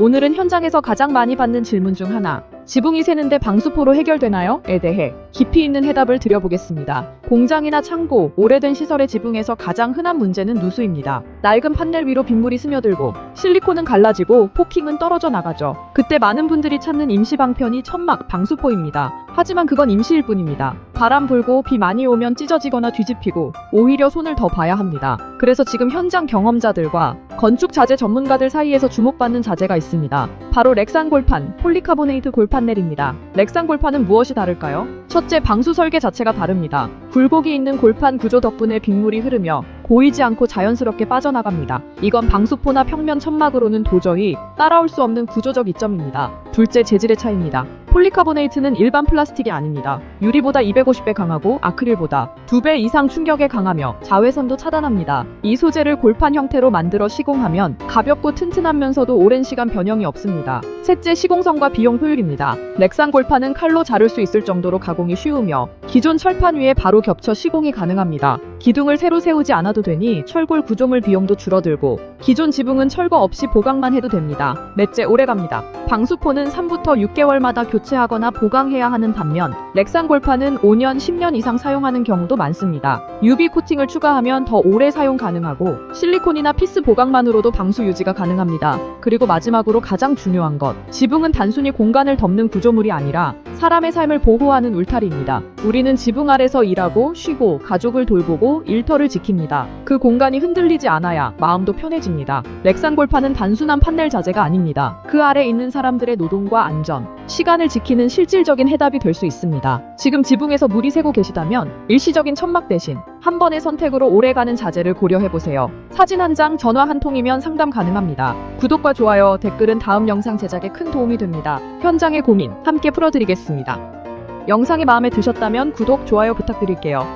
오늘은 현장에서 가장 많이 받는 질문 중 하나. 지붕이 새는데 방수포로 해결되나요? 에 대해 깊이 있는 해답을 드려보겠습니다. 공장이나 창고, 오래된 시설의 지붕에서 가장 흔한 문제는 누수입니다. 낡은 판넬 위로 빗물이 스며들고 실리콘은 갈라지고 포킹은 떨어져 나가죠. 그때 많은 분들이 찾는 임시 방편이 천막, 방수포입니다. 하지만 그건 임시일 뿐입니다. 바람 불고 비 많이 오면 찢어지거나 뒤집히고 오히려 손을 더 봐야 합니다. 그래서 지금 현장 경험자들과 건축 자재 전문가들 사이에서 주목받는 자재가 있습니다. 바로 렉산 골판, 폴리카보네이트 골판넬입니다. 렉산 골판은 무엇이 다를까요? 첫째, 방수 설계 자체가 다릅니다. 굴곡이 있는 골판 구조 덕분에 빗물이 흐르며 고이지 않고 자연스럽게 빠져나갑니다. 이건 방수포나 평면 천막으로는 도저히 따라올 수 없는 구조적 이점입니다. 둘째, 재질의 차이입니다. 폴리카보네이트는 일반 플라스틱이 아닙니다. 유리보다 250배 강하고 아크릴보다 2배 이상 충격에 강하며 자외선도 차단합니다. 이 소재를 골판 형태로 만들어 시공하면 가볍고 튼튼하면서도 오랜 시간 변형이 없습니다. 셋째, 시공성과 비용 효율입니다. 렉산 골판은 칼로 자를 수 있을 정도로 가공이 쉬우며 기존 철판 위에 바로 겹쳐 시공이 가능합니다. 기둥을 새로 세우지 않아도 되니 철골 구조물 비용도 줄어들고 기존 지붕은 철거 없이 보강만 해도 됩니다. 넷째, 오래갑니다. 방수포는 3부터 6개월마다 교체하거나 보강해야 하는 반면 렉산 골판은 5년, 10년 이상 사용하는 경우도 많습니다. UV 코팅을 추가하면 더 오래 사용 가능하고 실리콘이나 피스 보강만으로도 방수 유지가 가능합니다. 그리고 마지막으로 가장 중요한 것. 지붕은 단순히 공간을 덮는 구조물이 아니라 사람의 삶을 보호하는 울타리입니다. 우리는 지붕 아래서 일하고 쉬고 가족을 돌보고 일터를 지킵니다. 그 공간이 흔들리지 않아야 마음도 편해집니다. 렉산 골판은 단순한 판넬 자재가 아닙니다. 그 아래 있는 사람들의 노동과 안전, 시간을 지키는 실질적인 해답이 될 수 있습니다. 지금 지붕에서 물이 새고 계시다면 일시적인 천막 대신 한 번의 선택으로 오래가는 자재를 고려해보세요. 사진 한 장, 전화 한 통이면 상담 가능합니다. 구독과 좋아요, 댓글은 다음 영상 제작에 큰 도움이 됩니다. 현장의 고민 함께 풀어드리겠 습니다. 영상이 마음에 드셨다면 구독, 좋아요 부탁드릴게요.